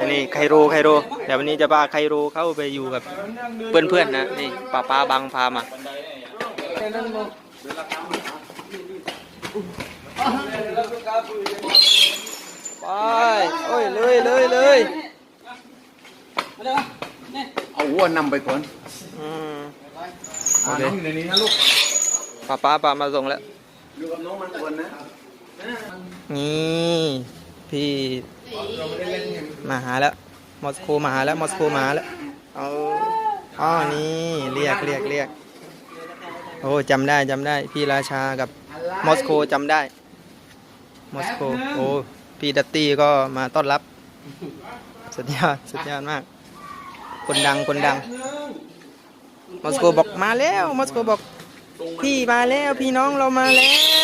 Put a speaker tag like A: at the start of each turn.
A: อันนี้ไคโรไคโรเดี๋ยววันนี้จะพาไคโรเข้าไปอยู่กับเพื่อนๆนะนี่ป้าป้าบังพามาไปโอ้ยเลยเลยเลย
B: มาเลยวะนี่
C: เอาวัวนำไปก่อน
A: อืมโอ
C: อ่า
A: เค
C: น้องอยู่ในนี้นะลูก
A: ป้าป้าป้ามาส่งแล้ว
C: อยู่กับน้องมันก่อนนะ
A: นี่พี่มาหาแล้ว มอสโกมาหาแล้วมอสโกมาแล้วเอาอ๋อนี่เรียกเรียกเรียกโอ้จำได้จำได้พี่ราชากับมอสโกจำได้ มอสโกโอ้พี่ดัตตี้ก็มาต้อนรับ สุดยอดสุดยอดมาก คนดังคนดัง มอสโกบอกมาแล้ว มอสโกบอก พี่มาแล้วพี่น้องเรามาแล้ว